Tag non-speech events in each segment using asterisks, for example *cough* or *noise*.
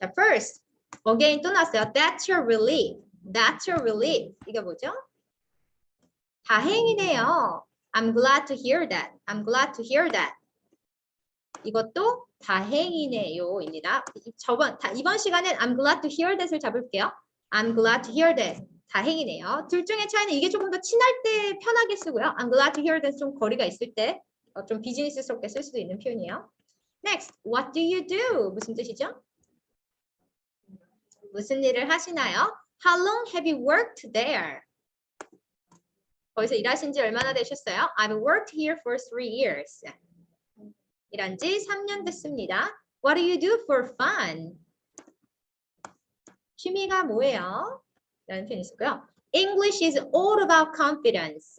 자, first. again 또 나왔어요. That's your relief. That's your relief. 이게 뭐죠? 다행이네요. I'm glad to hear that. I'm glad to hear that. 이것도 다행이네요입니다. 이- 저번 다, 이번 시간엔 I'm glad to hear that을 잡을게요. I'm glad to hear that. 다행이네요. 둘 중의 차이는 이게 조금 더 친할 때 편하게 쓰고요. I'm glad to hear that 좀 거리가 있을 때 좀 비즈니스스럽게 쓸 수도 있는 표현이에요. Next, what do you do? 무슨 뜻이죠? 무슨 일을 하시나요? How long have you worked there? 거기서 일하신 지 얼마나 되셨어요? I've worked here for three years. 일한 지 3년 됐습니다. What do you do for fun? 취미가 뭐예요? 라는 표현이 있고요. English is all about confidence.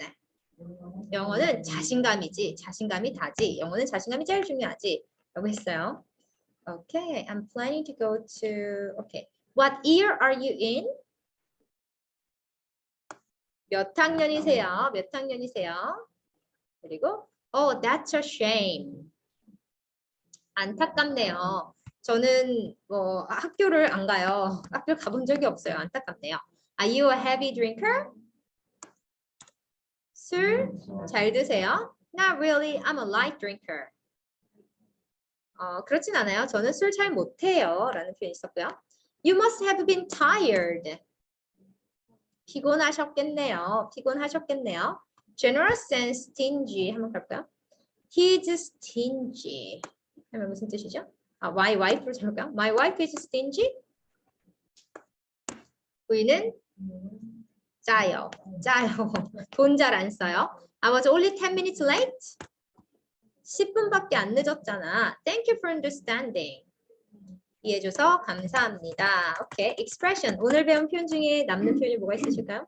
영어는 자신감이지, 자신감이 다지. 영어는 자신감이 제일 중요하지. 라고 했어요. Okay, I'm planning to go to, okay. What year are you in? 몇 학년이세요? 몇 학년이세요? 그리고, oh, that's a shame. 안타깝네요. 저는 뭐 학교를 안 가요. 학교 가본 적이 없어요. 안타깝네요. Are you a heavy drinker? 술 잘 드세요? Not really. I'm a light drinker. 어, 그렇진 않아요. 저는 술 잘 못해요. 라는 표현이 있었고요. You must have been tired. 피곤하셨겠네요. 피곤하셨겠네요. Generous and stingy 한번 갈까요? He's stingy. 하면 무슨 뜻이죠? 아, my wife로 잘볼까요? My wife is stingy. 부인은 짜요. 짜요. 돈 잘 안 써요. I was only 10 minutes late. 10분밖에 안 늦었잖아. Thank you for understanding. 이해해줘서 감사합니다. 오케이. expression. 오늘 배운 표현 중에 남는 표현이 뭐가 있으실까요?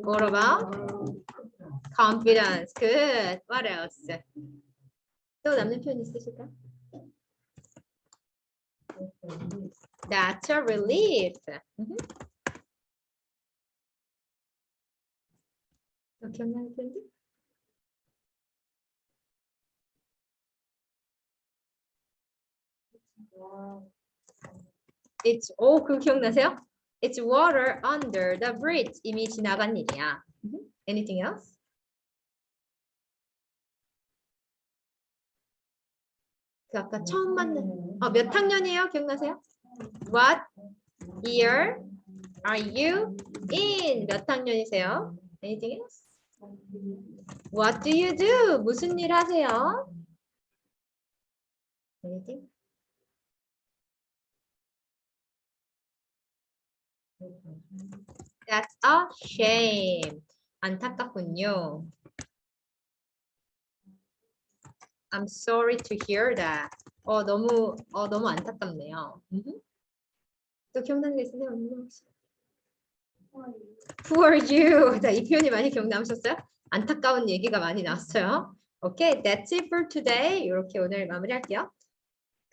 What about confidence? Good. What else? 또 남는 표현 있으실까요? That's a relief. 또 기억나는 표현들? It's 오 그거 기억나세요? It's water under the bridge. 이미 지나간 일이야. Anything else? 그 아까 처음 만난 어, 몇 학년이에요? 기억나세요? What year are you in? 몇 학년이세요? Anything else? What do you do? 무슨 일 하세요? Anything? That's a shame. 안타깝군요. I'm sorry to hear that. 어 너무 어 너무 안타깝네요. 또 기억나는 게 있으세요? Are you? *laughs* 자, 이 표현이 많이 기억나셨어요? 안타까운 얘기가 많이 나왔어요. 오케이, that's it for today. 이렇게 오늘 마무리할게요.